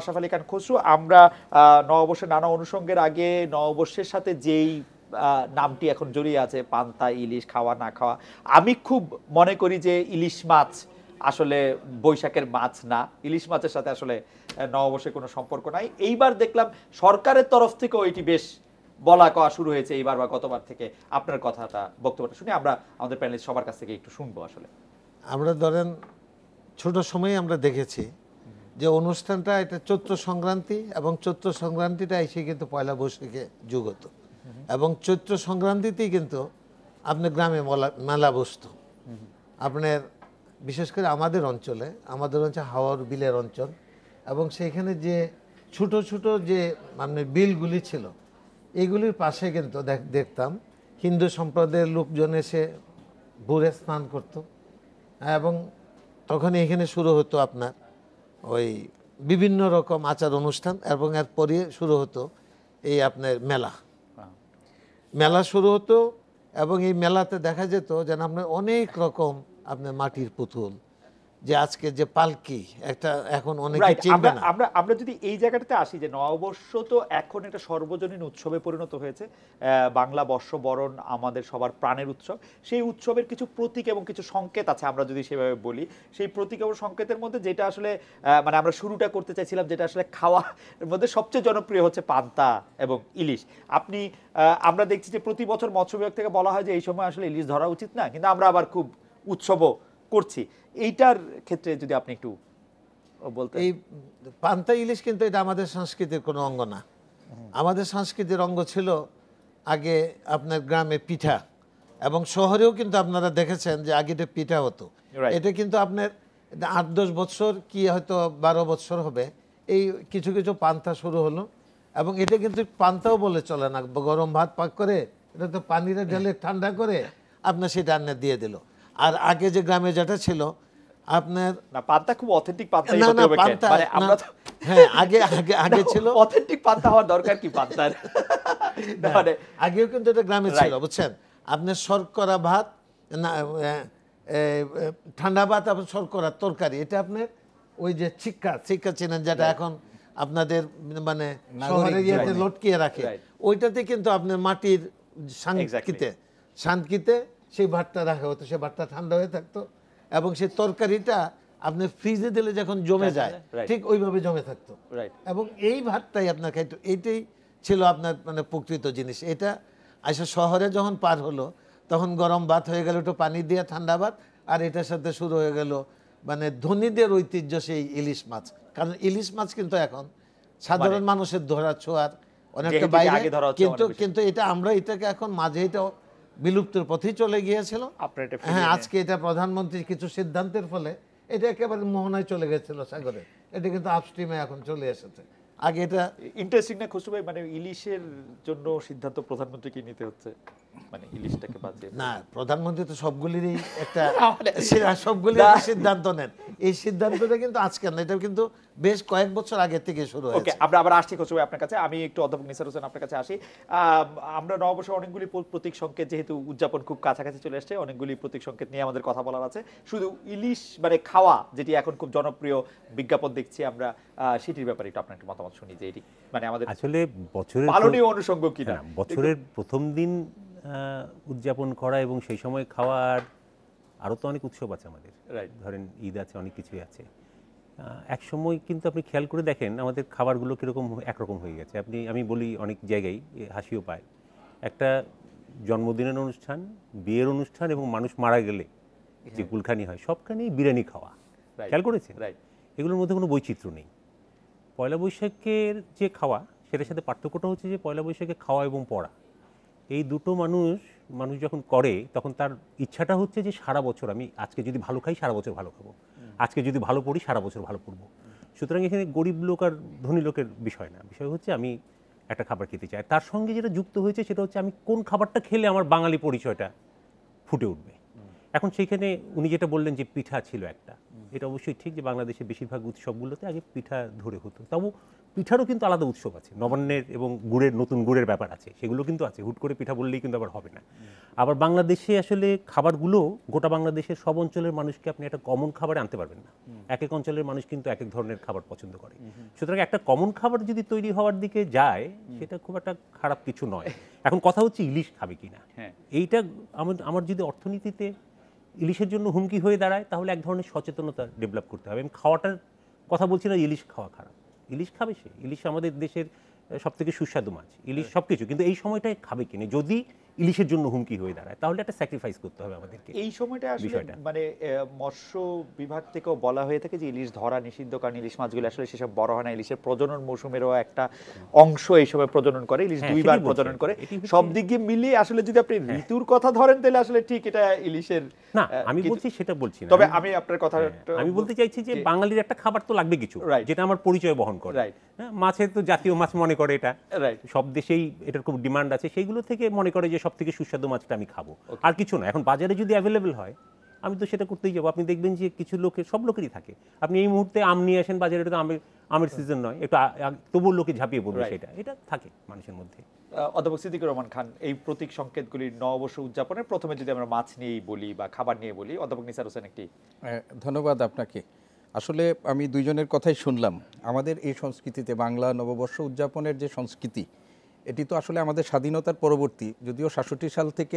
আশরাফ আলী খান খসরু, আমরা নববর্ষের নানা অনুষঙ্গের আগে নববর্ষের সাথে যেই নামটি এখন জড়িয়ে আছে, পান্তা, ইলিশ, খাওয়া, না খাওয়া, আমি খুব মনে করি যে ইলিশ মাছ আসলে বৈশাখের মাছ না। ইলিশ মাছের সাথে আসলে নববর্ষের কোনো সম্পর্ক নাই। এইবার দেখলাম সরকারের তরফ থেকেও এটি বেশ বলা কওয়া শুরু হয়েছে এইবার বা গতবার থেকে। আপনার কথাটা, বক্তব্যটা শুনে আমরা আমাদের প্যানেলিস্ট সবার কাছ থেকে একটু শুনব আসলে। আমরা ধরেন, ছোট সময়ে আমরা দেখেছি যে অনুষ্ঠানটা, এটা চৈত্র সংক্রান্তি এবং চৈত্র সংক্রান্তিটা এসে কিন্তু পয়লা বৈশাখে যুগ হতো। এবং চৈত্র সংক্রান্তিতেই কিন্তু আপনার গ্রামে মলা- বসতো। আপনার, বিশেষ করে আমাদের অঞ্চলে, আমাদের অঞ্চল হাওয়ার বিলের অঞ্চল এবং সেখানে যে ছোট ছোট যে মানে বিলগুলি ছিল, এগুলির পাশে কিন্তু দেখ- দেখতাম হিন্দু সম্প্রদায়ের লোকজন এসে ভোরে স্নান করতো। এবং তখন এখানে শুরু হতো আপনার ওই বিভিন্ন রকম আচার অনুষ্ঠান এবং এরপরে শুরু হতো এই আপনার মেলা। মেলা শুরু হতো এবং এই মেলাতে দেখা যেত যেন আপনার অনেক রকম আপনার মাটির পুতুল যে আজকে যে পালকি একটা এখন অনেকে চিনবে না। আমরা আমরা যদি এই জায়গাটাতে আসি যে নববর্ষ তো এখন একটা সর্বজনীন উৎসবে পরিণত হয়েছে বাংলা বর্ষ বরণ আমাদের সবার প্রাণের উৎসব। সেই উৎসবের কিছু প্রতীক এবং কিছু সংকেত আছে আমরা যদি সেভাবে বলি। সেই প্রতীক এবং সংকেতের মধ্যে যেটা আসলে আহ, মানে আমরা শুরুটা করতে চাইছিলাম যেটা আসলে খাওয়ার মধ্যে সবচেয়ে জনপ্রিয় হচ্ছে পান্তা এবং ইলিশ। আপনি আহ, আমরা দেখছি যে প্রতি বছর মৎস্য বিভাগ থেকে বলা হয় যে এই সময় আসলে ইলিশ ধরা উচিত না কিন্তু আমরা আবার খুব উৎসবও করছি এইটার ক্ষেত্রে যদি আপনি একটু বলতে এই পান্তা ইলিশ কিন্তু এটা আমাদের সংস্কৃতির কোনো অঙ্গ না। আমাদের সংস্কৃতির অঙ্গ ছিল আগে আপনার গ্রামে পিঠা এবং শহরেও কিন্তু আপনারা দেখেছেন যে আগে এটা পিঠা হতো. এটা কিন্তু আপনার আট দশ বছর কি হয়তো বারো বছর হবে এই কিছু কিছু পান্তা শুরু হলো এবং এটা কিন্তু পান্তাও বলে চলে না। গরম ভাত পাক করে এটা তো পানিরে ঢেলে ঠান্ডা করে আপনার সেটা আন্না দিয়ে দিল। আর আগে যে গ্রামে যেটা ছিল আপনার না পান্তা খুব অথেন্টিক পান্তা না না পান্তা মানে আমরা হ্যাঁ আগে আগে আগে ছিল। অথেন্টিক পান্তা হওয়ার দরকার কি পান্তার মানে আগেও কিন্তু এটা গ্রামে ছিল বুঝছেন? আপনার শর্করা ভাত না ঠান্ডা ভাত আপনার শর্করা তরকারি এটা আপনার ওই যে চিক্কা চিক্কা চেনেন যেটা এখন আপনাদের মানে শহরে ইয়েতে লটকিয়ে রাখে। ওইটাতে কিন্তু আপনার মাটির শান্তিতে শান্তিতে সেই ভাতটা রাখা হতো সেই ভাতটা ঠান্ডা হয়ে থাকতো এবং সেই তরকারিটা আপনি ফ্রিজে দিলে যখন জমে যায় ঠিক ওইভাবে জমে থাকতো। এবং এই ভাতটাই আপনার খাইতো এইটাই ছিল আপনার মানে প্রকৃত জিনিস। এটা আসলে শহরে যখন পার হলো তখন গরম ভাত হয়ে গেল একটু পানি দিয়ে ঠান্ডা ভাত আর এটার সাথে শুরু হয়ে গেল মানে ধনীদের ঐতিহ্য সেই ইলিশ মাছ। কারণ ইলিশ মাছ কিন্তু এখন সাধারণ মানুষের ধরা ছোঁয়ার অনেকটা বাইরে কিন্তু কিন্তু এটা আমরা এটাকে এখন মাঝে এটা বিলুপ্তির পথেই চলে গিয়েছিল। হ্যাঁ আজকে এটা প্রধানমন্ত্রীর কিছু সিদ্ধান্তের ফলে এটা একেবারে মোহনায় চলে গেছিল সাগরে। এটা কিন্তু আপস্ট্রিমে এখন চলে এসেছে। আগে এটা ইন্টারেস্টিং না খুশু ভাই মানে ইলিশের জন্য সিদ্ধান্ত প্রধানমন্ত্রীকে নিতে হচ্ছে। মানে ইলিশটাকে বাঁচিয়ে না প্রধানমন্ত্রী তো সবগুলিরই একটা মানে- সে- সিদ্ধান্ত নেন। এই সিদ্ধান্তটা কিন্তু আজকে না এটা কিন্তু বেশ কয়েক বছর আগে থেকে শুরু ওকে হয়েছে। আমরা আবার আসছি খসরু ভাই আপনার কাছে। আমি একটু অধ্যাপক নিসার হোসেন আপনার কাছে আসি। আম, আমরা নববর্ষে অনেকগুলি প্র- প্রতীক সংকেত যেহেতু উদযাপন খুব কাছাকাছি চলে আসছে অনেকগুলি প্রতীক সংকেত নিয়ে আমাদের কথা বলার আছে। শুধু ইলিশ মানে খাওয়া যেটি এখন খুব জনপ্রিয় বিজ্ঞাপন দেখছি আমরা সেটির ব্যাপারে একটু আপনার একটু মতামত শুনি যে এটি মানে আমাদের আসলে বছরের পালনীয় অনুষঙ্গ কিনা হ্যাঁ, বছরের প্রথম দিন উদযাপন করা এবং সেই সময় খাওয়ার আরও তো অনেক উৎসব আছে আমাদের. ধরেন ঈদ আছে অনেক কিছুই আছে। এক সময় কিন্তু আপনি খেয়াল করে দেখেন আমাদের খাবারগুলো কীরকম একরকম হয়ে গেছে। আপনি আমি বলি অনেক জায়গায় হাসিও পায়। একটা জন্মদিনের অনুষ্ঠান বিয়ের অনুষ্ঠান এবং মানুষ মারা গেলে যে গুলখানি হয় সবখানেই বিরিয়ানি খাওয়া। খেয়াল করেছেন? রাইট এগুলোর মধ্যে কোনো বৈচিত্র্য নেই। পয়লা বৈশাখের যে খাওয়া সেটার সাথে পার্থক্যটা হচ্ছে যে পয়লা বৈশাখে খাওয়া এবং পড়া। এই দুটো মানুষ মানুষ যখন করে তখন তার ইচ্ছাটা হচ্ছে যে সারা বছর আমি আজকে যদি ভালো খাই সারা বছর ভালো খাব। আজকে যদি ভালো পড়ি সারা বছর ভালো পড়ব। সুতরাং এখানে গরিব লোক আর ধনী লোকের বিষয় না। বিষয় হচ্ছে আমি একটা খাবার খেতে চাই। তার সঙ্গে যেটা যুক্ত হয়েছে সেটা হচ্ছে আমি কোন খাবারটা খেলে আমার বাঙালি পরিচয়টা ফুটে উঠবে। এখন সেইখানে উনি যেটা বললেন যে পিঠা ছিল একটা। এটা অবশ্যই ঠিক যে বাংলাদেশের বেশিরভাগ উৎসবগুলোতে আগে পিঠা ধরে হতো। তবু পিঠারও কিন্তু আলাদা উৎসব আছে। নবান্নের এবং গুড়ের নতুন গুড়ের ব্যাপার আছে। সেগুলো কিন্তু আছে। হুট করে পিঠা বললেই কিন্তু আবার হবে না। আবার বাংলাদেশে আসলে খাবারগুলো গোটা বাংলাদেশের সব অঞ্চলের মানুষকে আপনি একটা কমন খাবারে আনতে পারবেন না। এক এক অঞ্চলের মানুষ কিন্তু এক এক ধরনের খাবার পছন্দ করে। সুতরাং একটা কমন খাবার যদি তৈরি হওয়ার দিকে যায় সেটা খুব একটা খারাপ কিছু নয়। এখন কথা হচ্ছে ইলিশ খাবে কিনা। হ্যাঁ। এইটা আমার আমার যদি অর্থনীতিতে ইলিশের জন্য হুমকি হয়ে দাঁড়ায় তাহলে এক ধরনের সচেতনতা ডেভেলপ করতে হবে। আমি খাওয়াটার কথা বলছি না ইলিশ খাওয়া খারাপ। ইলিশ খাবে সে। ইলিশ আমাদের দেশের সব থেকে সুস্বাদু মাছ। ইলিশ সব কিছু কিন্তু এই সময়টায় খাবে কিনে যদি ইলিশের জন্য হুমকি হয়ে দাঁড়ায়। তাহলে একটা স্যাক্রিফাইস করতে হবে আমাদেরকে। এই সময়টা আসলে। মানে মৎস্য বিভাগ থেকেও বলা হয়ে থাকে যে ইলিশ ধরা নিষিদ্ধ কারণ ইলিশ মাছগুলো আসলে সেসব বড় হয় না। ইলিশের প্রজনন মৌসুমেরও একটা অংশ এই সময় প্রজনন করে ইলিশ হ্যাঁ, দুইবার প্রজনন করে। সব দিক দিয়ে মিলিয়ে আসলে যদি আপনি ঋতুর কথা ধরেন তাহলে আসলে ঠিক এটা ইলিশের না আমি বলছি সেটা বলছি না। তবে আমি- আপনার কথা হ্যাঁ, আমি বলতে চাইছি যে বাঙালির একটা খাবার তো লাগবে কিছু. যেটা আমার পরিচয় বহন করে. হ্যাঁ, মাছের তো জাতীয় মাছ মনে করে এটা। সব দেশেই এটার খুব ডিমান্ড আছে। সেইগুলো থেকে মনে করে যে সব থেকে সুস্বাদু মাছটা আমি খাব। আর কিছু না এখন বাজারে যদি অ্যাভেলেবেল হয় আমি তো সেটা করতেই যাব। আপনি দেখবেন যে কিছু লোকের সব লোকেরই থাকে। আপনি এই মুহূর্তে আম নিয়ে আসেন বাজারে এটা তো আমের আমের সিজন নয় একটু তবুও লোকে ঝাঁপিয়ে পড়বে. সেটা। এটা থাকে মানুষের মধ্যে। অধ্যাপক সিদ্দিকুর রহমান খান এই প্রতীক সংকেতগুলির নববর্ষ উদযাপনের প্রথমে যদি আমরা মাছ নিয়েই বলি বা খাবার নিয়ে বলি অধ্যাপক নিসার হোসেন একটি ধন্যবাদ আপনাকে। আসলে আমি দুইজনের কথাই শুনলাম। আমাদের এই সংস্কৃতিতে বাংলা নববর্ষ উদযাপনের যে সংস্কৃতি এটি তো আসলে আমাদের স্বাধীনতার পরবর্তী যদিও সাতষট্টি সাল থেকে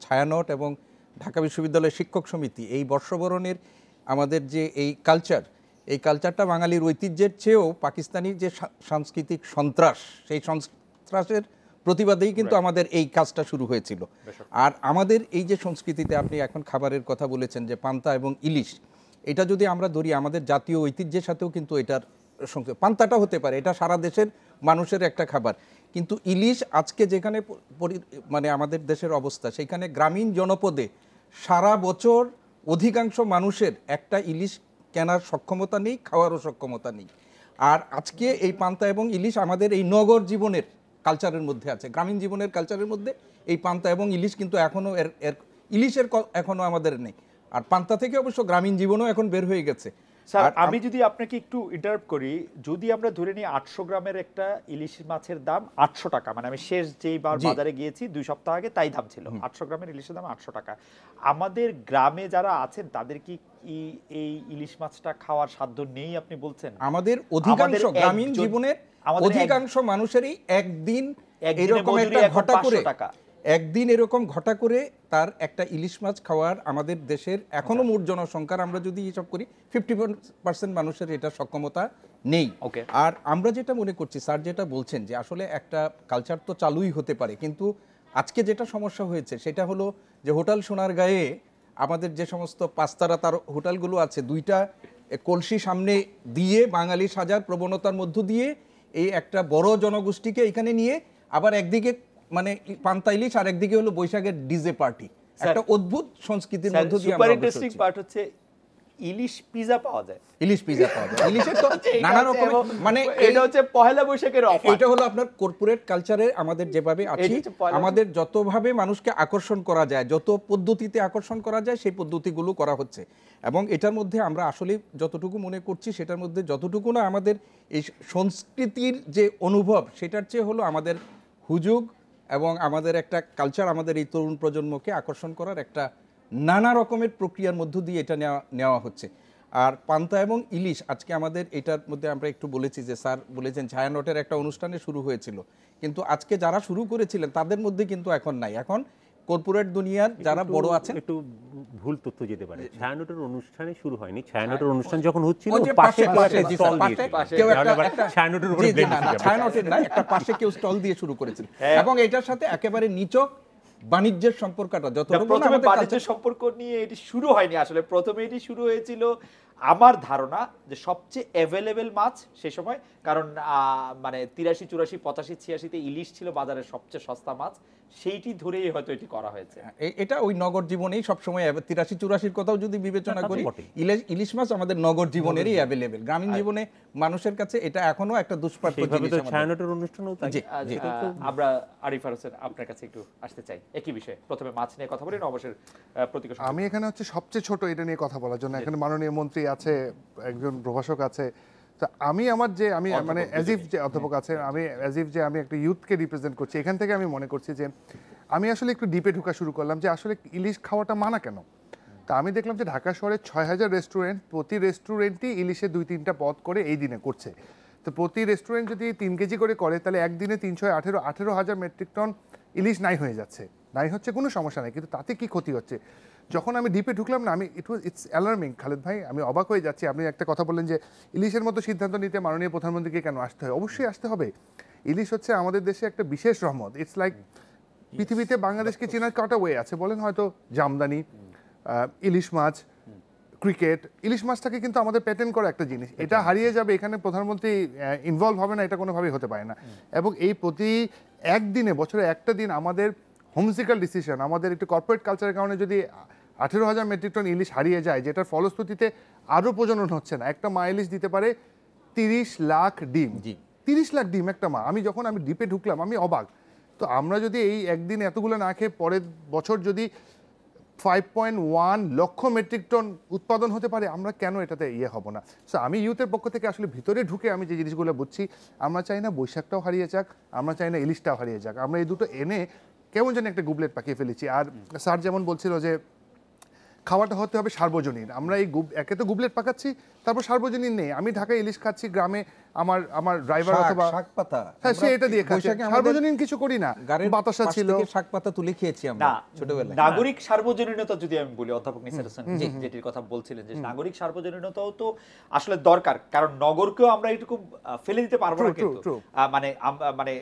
ছায়ানট এবং ঢাকা বিশ্ববিদ্যালয়ের শিক্ষক সমিতি এই বর্ষবরণের আমাদের যে এই কালচার এই কালচারটা বাঙালির ঐতিহ্যের চেয়েও পাকিস্তানি যে সাংস্কৃতিক সন্ত্রাস সেই সন্ত্রাসের প্রতিবাদেই কিন্তু আমাদের এই কাজটা শুরু হয়েছিল। আর আমাদের এই যে সংস্কৃতিতে আপনি এখন খাবারের কথা বলেছেন যে পান্তা এবং ইলিশ এটা যদি আমরা ধরি আমাদের জাতীয় ঐতিহ্যের সাথেও কিন্তু এটার পান্তাটা হতে পারে এটা সারা দেশের মানুষের একটা খাবার। কিন্তু ইলিশ আজকে যেখানে মানে আমাদের দেশের অবস্থা, সেখানে গ্রামীণ জনপদে সারা বছর অধিকাংশ মানুষের একটা ইলিশ কেনার সক্ষমতা নেই, খাওয়ারও সক্ষমতা নেই। আর আজকে এই পান্তা এবং ইলিশ আমাদের এই নগর জীবনের কালচারের মধ্যে আছে, গ্রামীণ জীবনের কালচারের মধ্যে এই পান্তা এবং ইলিশ কিন্তু এখনও এর এর, ইলিশের এখনও আমাদের নেই। আর পান্তা থেকে অবশ্য গ্রামীণ জীবনও এখন বের হয়ে গেছে। স্যার আমি যদি আপনাকে একটু ইন্টারাপ্ট করি যদি আমরা ধরে নিই আটশো গ্রামের একটা ইলিশ মাছের দাম আটশো টাকা মানে আমি শেষ যেই বার বাজারে গিয়েছি দুই সপ্তাহ আগে তাই দাম ছিল আটশো গ্রামের ইলিশের দাম আটশো টাকা। আমাদের গ্রামে যারা আছেন তাদের কি এই ইলিশ মাছটা খাওয়ার সাধ্য নেই আপনি বলছেন? আমাদের অধিকাংশ গ্রামীণ জীবনের আমাদের অধিকাংশ মানুষেরই একদিন একদিনে এরকম একটা ঘটা করে টাকা। একদিন এরকম ঘটা করে তার একটা ইলিশ মাছ খাওয়ার আমাদের দেশের এখনও মোট জনসংখ্যার আমরা যদি হিসাব করি ফিফটি পার্সেন্ট মানুষের এটা সক্ষমতা নেই। ওকে। আর আমরা যেটা মনে করছি স্যার যেটা বলছেন যে আসলে একটা কালচার তো চালুই হতে পারে কিন্তু আজকে যেটা সমস্যা হয়েছে সেটা হলো যে হোটেল সোনার গায়ে আমাদের যে সমস্ত পাঁচতারা তার হোটেলগুলো আছে দুইটা কলসি সামনে দিয়ে বাঙালি সাজার প্রবণতার মধ্য দিয়ে এই একটা বড় জনগোষ্ঠীকে এখানে নিয়ে আবার একদিকে মানে পান্তা ইলিশ আর একদিকে হলো বৈশাখের ডিজে পার্টি। একটা অদ্ভুত সংস্কৃতির মধ্য দিয়ে সুপার ইন্টারেস্টিং পার্ট হচ্ছে ইলিশ পিজা পাওয়া যায়। ইলিশ পিজা পাওয়া যায়। ইলিশের তো এটা নানা রকমের মানে এটা হচ্ছে পহেলা বৈশাখের অফার এটা হলো আপনার কর্পোরেট কালচারে আমাদের যেভাবে আছি আমাদের যতভাবে মানুষকে আকর্ষণ করা যায় যত পদ্ধতিতে আকর্ষণ করা যায় সেই পদ্ধতিগুলো করা হচ্ছে। এবং এটার মধ্যে আমরা আসলে যতটুকু মনে করছি সেটার মধ্যে যতটুকু না আমাদের এই সংস্কৃতির যে অনুভব সেটার চেয়ে হলো আমাদের হুজুগ এবং আমাদের একটা কালচার আমাদের এই তরুণ প্রজন্মকে আকর্ষণ করার একটা নানা রকমের প্রক্রিয়ার মধ্য দিয়ে এটা নেওয়া নেওয়া হচ্ছে। আর পান্তা এবং ইলিশ, আজকে আমাদের এটার মধ্যে আমরা একটু বলেছি যে, স্যার বলেছেন ছায়ানটের একটা অনুষ্ঠানে শুরু হয়েছিল। কিন্তু আজকে যারা শুরু করেছিলেন, তাদের মধ্যে কিন্তু এখন নাই। এখন কর্পোরেট দুনিয়ার যারা বড় আছেন। একটু ভুল তথ্য যেতে পারে। ছায়ানটের অনুষ্ঠানে শুরু হয়নি। ছায়ানটের অনুষ্ঠান যখন হচ্ছিল ওই পাশে পাশে পাশে কেউ একটা ছায়ানটের উপরে। ছায়ানটের না, একটা পাশে কেউ স্টল দিয়ে শুরু করেছিল। হ্যাঁ। এবং এটার সাথে একেবারে নিচক বাণিজ্যের সম্পর্কটা যতটুকু প্রথমে আমাদের বাণিজ্য culture- সম্পর্ক নিয়ে এটি শুরু হয়নি আসলে। প্রথমে এটি শুরু হয়েছিল আমার ধারণা যে সবচেয়ে অ্যাভেলেবেল মাছ সে সময় কারণ আহ, মানে তিরাশি চুরাশি পঁচাশি ছিয়াশিতে ইলিশ ছিল বাজারের সবচেয়ে সস্তা মাছ। সেইটি ধরেই হয়তো এটি করা হয়েছে। এটা ওই নগর জীবনেই সবসময় তিরাশি চুরাশির কথাও যদি বিবেচনা করি ইলিশ মাছ আমাদের নগর জীবনেরই অ্যাভেলেবেল গ্রামীণ জীবনে মানুষের কাছে এটা এখনও একটা দুষ্প্রাপ্য অনুষ্ঠানও। আহ, আমরা আরিফার হোসেন আপনার কাছে একটু আসতে চাই। একই বিষয়ে প্রথমে মাছ নিয়ে কথা বলি অবশ্যই প্রতিকার আমি এখানে হচ্ছে সবচেয়ে ছোট এটা নিয়ে কথা বলার জন্য। এখানে মাননীয় মন্ত্রী আছে একজন প্রভাষক আছে তো আমি আমার যে আমি মানে দুজনেই। অ্যাজিফ যে অধ্যাপক আছে আমি অ্যাজিফ যে আমি একটা ইউথকে রিপ্রেজেন্ট করছি এখান থেকে আমি মনে করছি যে আমি আসলে একটু ডিপে ঢুকা শুরু করলাম যে আসলে ইলিশ খাওয়াটা মানা কেন? তা আমি দেখলাম যে ঢাকা শহরে ছয় হাজার রেস্টুরেন্ট প্রতি রেস্টুরেন্টই ইলিশে দুই তিনটা পদ করে এই দিনে করছে। তো প্রতি রেস্টুরেন্ট যদি তিন কেজি করে করে তাহলে একদিনে তিনশো আঠেরো আঠেরো হাজার মেট্রিক টন ইলিশ নাই হয়ে যাচ্ছে। নাই হচ্ছে কোনো সমস্যা নেই কিন্তু তাতে কি ক্ষতি হচ্ছে? যখন আমি ডিপে ঢুকলাম না আমি it was it's alarming Khaled ভাই আমি অবাক হয়ে যাচ্ছি। আপনি একটা কথা বললেন যে ইলিশের মতো সিদ্ধান্ত নিতে মাননীয় প্রধানমন্ত্রীকে কেন আসতে হয়? অবশ্যই আসতে হবে। ইলিশ হচ্ছে আমাদের দেশে একটা বিশেষ রহমত। ইটস লাইক পৃথিবীতে বাংলাদেশকে চেনার কটা ওয়ে আছে। বলেন হয়তো জামদানি ইলিশ মাছ ক্রিকেট ইলিশ মাছটাকে কিন্তু আমাদের প্যাটার্ন করা একটা জিনিস। এটা হারিয়ে যাবে এখানে প্রধানমন্ত্রী ইনভলভ হবে না এটা কোনোভাবেই হতে পারে না। এবং এই প্রতি একদিনে বছরে একটা দিন আমাদের হোমসিক্যাল ডিসিশন আমাদের একটু কর্পোরেট কালচারের কারণে যদি আঠেরো হাজার মেট্রিক টন ইলিশ হারিয়ে যায় যেটার ফলশ্রুতিতে আরও প্রজনন হচ্ছে না। একটা মা ইলিশ দিতে পারে তিরিশ লাখ ডিম। জি। তিরিশ লাখ ডিম একটা মা। আমি যখন আমি ডিপে ঢুকলাম আমি অবাক। তো আমরা যদি এই একদিন এতগুলো না খেয়ে পরের বছর যদি five point one lakh metric ton উৎপাদন হতে পারে আমরা কেন এটাতে ইয়ে হব না? সো আমি ইউথের পক্ষ থেকে আসলে ভিতরে ঢুকে আমি যে জিনিসগুলো বুঝছি আমরা চাই না বৈশাখটাও হারিয়ে যাক আমরা চাই না ইলিশটাও হারিয়ে যাক। আমরা এই দুটো এনে কেমন যেন একটা গুবলেট পাকিয়ে ফেলেছি। আর স্যার যেমন বলছিল যে খাওয়াটা হতে হবে সার্বজনীন। আমরা এই গুব একে তো গুবলেট পাকাচ্ছি তারপর সার্বজনীন নেই। আমি ঢাকায় ইলিশ খাচ্ছি গ্রামে আমার আমার ড্রাইভার অথবা শাক পাতা। হ্যাঁ সে এটা দিয়ে খাচ্ছে। সার্বজনীন কিছু করি না বাতাসা ছিল। শাক পাতা তুলে খেয়েছি আমরা ছোটবেলায়। নাগরিক সার্বজনীনতা যদি আমি বলি অধ্যাপক নিসার হোসেন যেটির কথা বলছিলেন যে নাগরিক সার্বজনীনতাও তো আসলে দরকার কারণ নগরকেও আমরা এটুকু আহ, ফেলে দিতে পারব না কিন্তু। আহ, মানে মানে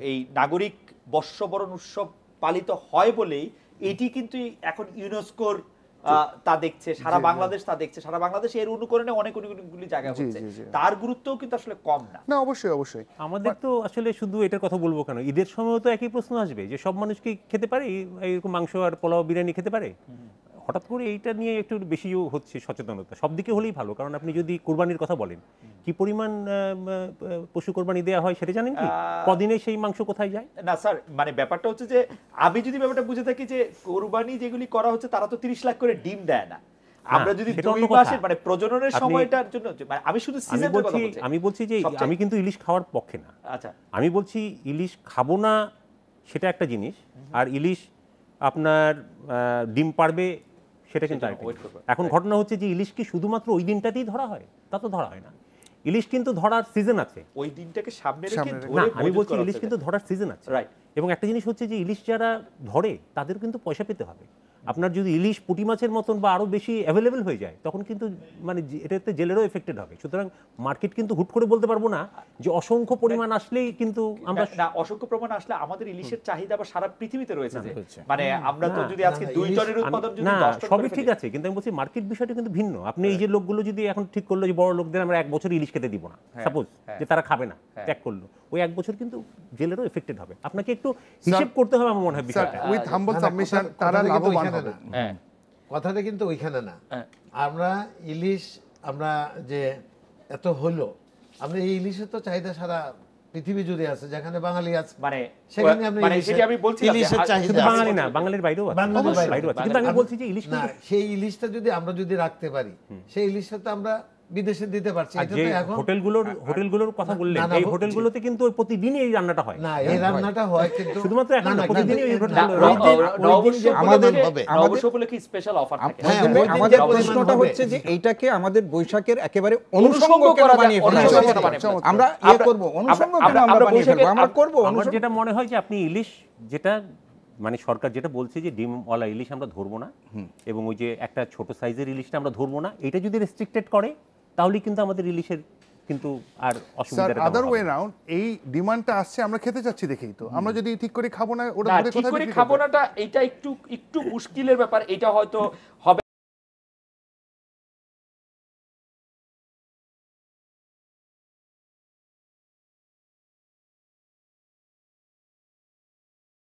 এই নাগরিক বর্ষবরণ উৎসব পালিত হয় বলেই এটি কিন্তু এখন ইউনেস্কোর আহ, তা দেখছে সারা বাংলাদেশ তা দেখছে। সারা বাংলাদেশ এর অনুকরণে অনেক অনেকগুলি জায়গা হচ্ছে। তার গুরুত্বও কিন্তু আসলে কম না। না অবশ্যই অবশ্যই। আমাদের তো আসলে শুধু এটার কথা বলব কেন? ঈদের সময়ও তো একই প্রশ্ন আসবে যে সব মানুষ কি খেতে পারে? এরকম মাংস আর পোলাও বিরিয়ানি খেতে পারে? হঠাৎ করে এইটা নিয়ে একটু বেশি হচ্ছে সচেতনতা। সব দিকে হলেই ভালো কারণ আপনি যদি কোরবানির কথা বলেন কি পরিমাণ পশু কোরবানি দেওয়া হয় সেটা জানেন কি? কদিনে সেই মাংস কোথায় যায়? না স্যার মানে ব্যাপারটা হচ্ছে যে আমি যদি ব্যাপারটা বুঝে থাকি যে কোরবানি যেগুলি করা হচ্ছে তারা তো তিরিশ লাখ করে ডিম দেয় না। আমরা যদি দুই মাসের মানে প্রজননের সময়টার জন্য মানে আমি শুধু সিজনের কথা বলছি আমি বলছি যে আমি কিন্তু ইলিশ খাওয়ার পক্ষে না। আচ্ছা। আমি বলছি ইলিশ খাব না সেটা একটা জিনিস। আর ইলিশ আপনার ডিম পারবে সেটা কিন্তু। এখন ঘটনা হচ্ছে যে ইলিশ কি শুধুমাত্র ওই দিনটাতেই ধরা হয়? তা তো ধরা হয় না। ইলিশ কিন্তু ধরার সিজন আছে। ওই দিনটাকে সামনে রেখে না আমি বলছি ইলিশ কিন্তু ধরার সিজন আছে। রাইট এবং একটা জিনিস হচ্ছে যে ইলিশ যারা ধরে তাদের কিন্তু পয়সা পেতে হবে। আপনার যদি ইলিশ পুঁটি মাছের মতন বা আরও বেশি অ্যাভেলেবেল হয়ে যায় তখন কিন্তু মানে এটাতে জেলেরও এফেক্টেড হবে। সুতরাং মার্কেট কিন্তু হুট করে বলতে পারব না যে অসংখ্য পরিমাণ আসলেই কিন্তু আমরা অসংখ্য প্রমাণ আসলে আমাদের ইলিশের চাহিদা বা সারা পৃথিবীতে রয়েছে যে। মানে আমরা তো যদি আজকে দুই টনের উৎপাদন যদি না সবই ঠিক আছে কিন্তু আমি বলছি মার্কেট বিষয়টা কিন্তু ভিন্ন। আপনি এই যে লোকগুলো যদি এখন ঠিক করল যে বড় লোকদের আমরা এক বছর ইলিশ খেতে দিব না সাপোজ হ্যাঁ। যে তারা খাবে না হ্যাঁ। ত্যাগ করল ওই এক বছর কিন্তু জেলেরও এফেক্টেড হবে। আপনাকে একটু হিসেব করতে হবে আমার মনে হয় বিষয়টা। উইথ হাম্বল সাবমিশন তারা লাভবান হবে। না। হ্যাঁ। কথাটা কিন্তু ওইখানে না। হ্যাঁ। আমরা ইলিশ আমরা যে এত হলো আমরা এই ইলিশের তো চাহিদা সারা পৃথিবী জুড়ে আছে যেখানে বাঙালি আছে মানে সেখানে আপনি মানে ইলিশের- আমি বলছি যে ইলিশের চাহিদা বাঙালি না বাঙালির বাইরেও আছে। বাঙালির। বাইরেও আছে। কিন্তু আমি বলছি যে ইলিশ না সেই ইলিশটা যদি আমরা যদি রাখতে পারি সেই ইলিশটা তো আমরা বিদেশে দিতে পারছি এটা তো এখন হোটেলগুলোর হোটেলগুলোর কথা বললেন এই হোটেলগুলোতে কিন্তু প্রতিদিনই এই রান্নাটা হয় না এই রান্নাটা হয় কিন্তু শুধুমাত্র এখন না, প্রতিদিনই এই আমাদের- উপলক্ষে- হবে। নববর্ষ উপলক্ষে স্পেশাল অফার থাকে হ্যাঁ, আমাদের প্রশ্নটা হচ্ছে যে এইটাকে আমাদের বৈশাখের একেবারে অনুষঙ্গ করা বানিয়ে ফেলা অনুষঙ্গ হয়েছে? কেন বানিয়ে ফেলা আমরা? ইয়ে করব অনুষঙ্গ আমরা- কেন আমরা আমরা বানিয়ে ফেলব আমরা করব আমার যেটা মনে হয় যে আপনি ইলিশ যেটা মানে সরকার যেটা বলছে যে ডিম ডিমওয়ালা ইলিশ আমরা ধরবো না এবং ওই যে একটা ছোট সাইজের ইলিশটা আমরা ধরবো না এটা যদি রেস্ট্রিক্টেড করে তাহলে কিন্তু আমাদের ইলিশের কিন্তু আর অসুবিধা আদার ওয়ে রাউন্ড এই ডিমান্ডটা আসছে আমরা খেতে চাচ্ছি দেখেই তো। আমরা যদি ঠিক করে খাব না ওটা ঠিক করে খাব? নাটা এটা একটু একটু মুশকিলের ব্যাপার এটা হয়তো হবে